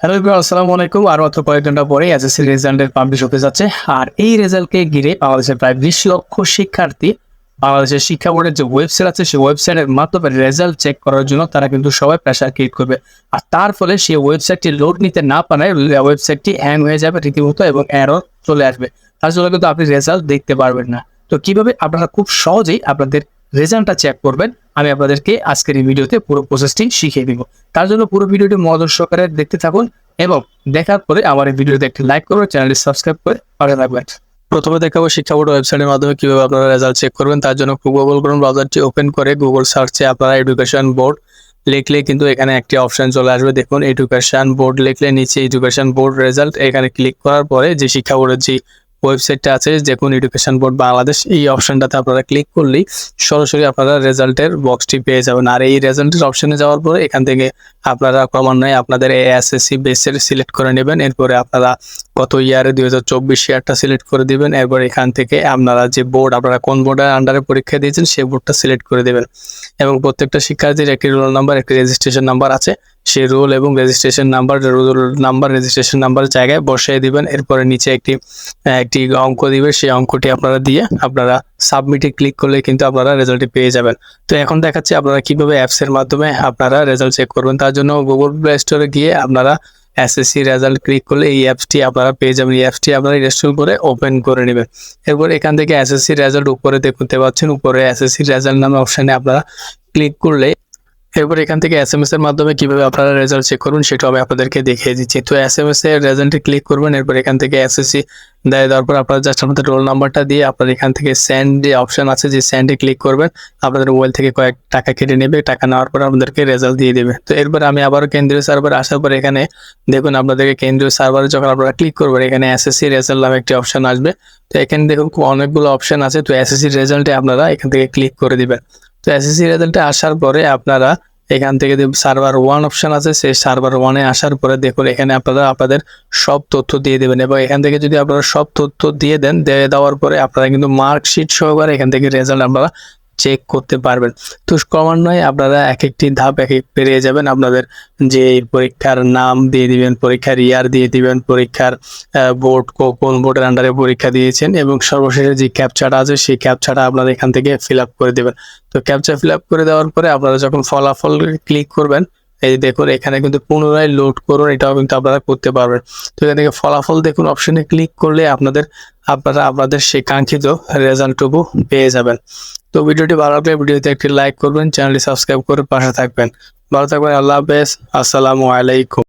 Hello আসসালামু আলাইকুম। আর মাত্র কয়েক ঘণ্টা পরে এসএসসি রেজাল্টের পাবলিশ হতে যাচ্ছে। আর এই রেজাল্টকে ঘিরে বাংলাদেশের প্রায় বিশ লক্ষ শিক্ষার্থী বাংলাদেশের শিক্ষা বোর্ডের যে ওয়েবসাইট আছে, সেই ওয়েবসাইটের মাধ্যমে রেজাল্ট চেক করার জন্য তারা কিন্তু সবাই প্রেশার ক্রিয়েট করবে। আর তার ফলে সেই ওয়েবসাইটটি লোড নিতে না পারায় ওয়েবসাইটটি হ্যাং হয়ে যাবে রীতিমতো এবং এরর চলে আসবে। তার জন্য কিন্তু আপনি রেজাল্ট দেখতে পারবেন না। তো কীভাবে? আপনারা খুব সহজেই আপনাদের রেজাল্টটা চেক করবেন, আমি আপনাদেরকে আজকের এই ভিডিওতে পুরো প্রসেসটি শিখিয়ে দিব। তার জন্য পুরো ভিডিওটি মনোযোগ সহকারে দেখতে থাকুন এবং দেখার পরে আমার এই ভিডিওতে একটি লাইক করবেন চ্যানেলটি সাবস্ক্রাইব করে পাশে থাকবেন। প্রথমে দেখাবো শিক্ষা বোর্ড ওয়েবসাইটের মাধ্যমে কীভাবে আপনারা রেজাল্ট চেক করবেন, তার জন্য গুগল ক্রোম ব্রাউজারটি ওপেন করে গুগল সার্চে আপনারা এডুকেশন বোর্ড লিখলে কিন্তু এখানে একটি অপশন চলে আসবে। দেখুন এডুকেশন বোর্ড লিখলে নিচে এডুকেশন বোর্ড রেজাল্ট এখানে ক্লিক করার পরে যে শিক্ষা বোর্ডের যে ওয়েবসাইটটা আছে দেখুন এডুকেশন বোর্ড বাংলাদেশ, এই অপশনটাতে আপনারা ক্লিক করলেই সরাসরি আপনারা রেজাল্টের বক্সটি পেয়ে যাবেন। আর এই রেজাল্টের অপশনে যাওয়ার পরে এখান থেকে আপনারা ক্রমান্বয়ে আপনাদের এ এসএসসি বেসের সিলেক্ট করে নেবেন। এরপরে আপনারা গত ইয়ারে দুই হাজার চব্বিশ ইয়ারটা সিলেক্ট করে দিবেন। এরপর এখান থেকে আপনারা যে বোর্ড আপনারা কোন বোর্ডের আন্ডারে পরীক্ষা দিয়েছেন, সেই বোর্ডটা সিলেক্ট করে দেবেন। এবং প্রত্যেকটা শিক্ষার্থীর একটি রোল নাম্বার একটি রেজিস্ট্রেশন নাম্বার আছে। সেই রোল এবং registration number roll number registration number জায়গায় বসিয়ে দিবেন। এরপরে নিচে একটি একটি অঙ্ক দিবে। সেই অঙ্কটি আপনারা দিয়ে আপনারা সাবমিটে ক্লিক করলে কিন্তু আপনারা রেজাল্টটি পেয়ে যাবেন। তো এখন দেখাচ্ছি আপনারা কীভাবে অ্যাপসের মাধ্যমে আপনারা রেজাল্ট চেক করবেন। তার জন্য গুগল প্লে স্টোরে গিয়ে আপনারা এসএসসি রেজাল্ট ক্লিক করলে এই অ্যাপসটি আপনারা পেয়ে যাবেন। এই অ্যাপসটি আপনারা ইনস্টল করে ওপেন করে নেবেন। এরপর এখান থেকে এসএসসি রেজাল্ট উপরে দেখতে পাচ্ছেন। উপরে এসএসসি রেজাল্ট নামে অপশানে আপনারা ক্লিক করলে এরপর এখান থেকে এস এম এস এর মাধ্যমে কীভাবে আপনারা রেজাল্ট চেক করুন, সেটা আমি আপনাদেরকে দেখিয়ে দিচ্ছি। তো এস এম এস এর রেজাল্টে ক্লিক করবেন, এরপর এখান থেকে এসএসসি দেয় দেওয়ার পর আপনারা জাস্ট আপনাদের রোল নাম্বারটা দিয়ে আপনার এখান থেকে স্যান্ড যে অপশন আছে, যে স্যান্ডে ক্লিক করবেন, আপনাদের মোবাইল থেকে কয়েক টাকা কেটে নেবে, টাকা নেওয়ার পর আপনাদেরকে রেজাল্ট দিয়ে দেবে। তো এরপর আমি আবারও কেন্দ্রীয় সার্ভার আসার পর এখানে দেখুন আপনাদেরকে কেন্দ্রীয় সার্ভারে যখন আপনারা ক্লিক করবেন, এখানে এসএসসি রেজাল্ট নামে একটি অপশন আসবে। তো এখানে দেখুন অনেকগুলো অপশন আছে, তো এস এসএসসি রেজাল্টে আপনারা এখান থেকে ক্লিক করে দিবেন। তো এসএসসি রেজাল্টে আসার পরে আপনারা এখান থেকে সার্ভার ওয়ান অপশান আছে, সেই সার্ভার ওয়ানে আসার পরে দেখুন এখানে আপনারা আপনাদের সব তথ্য দিয়ে দেবেন এবং এখান থেকে যদি আপনারা সব তথ্য দিয়ে দেন, দিয়ে দেওয়ার পরে আপনারা কিন্তু মার্কশিট সহকারে এখান থেকে রেজাল্ট আপনারা চেক করতে পারবেন। তো ক্রমান্বয়ে আপনারা এক একটি ধাপ এক এক পেরিয়ে যাবেন। আপনাদের যে পরীক্ষার নাম দিয়ে দিবেন, পরীক্ষার ইয়ার দিয়ে দিবেন, পরীক্ষার বোর্ড কোন বোর্ডের আন্ডারে পরীক্ষা দিয়েছেন এবং সর্বশেষে যে ক্যাপচাটা আছে, সেই ক্যাপচাটা আপনারা এখান থেকে ফিল করে দেবেন। তো ক্যাপচা ফিল করে দেওয়ার পরে আপনারা যখন ফলাফল ক্লিক করবেন, এই দেখুন এখানে কিন্তু পুনরায় লোড করুন, এটাও কিন্তু আপনারা করতে পারবেন। তো এখান থেকে ফলাফল দেখুন অপশনে ক্লিক করলে আপনাদের, আপনারা, আপনাদের সেই কাঙ্ক্ষিত রেজাল্টটুকু পেয়ে যাবেন। তো ভিডিওটি ভালো লাগলে ভিডিওতে একটি লাইক করবেন, চ্যানেলটি সাবস্ক্রাইব করে পাশে থাকবেন। ভালো থাকবেন, আল্লাহ হাফেজ, আসসালামু আলাইকুম।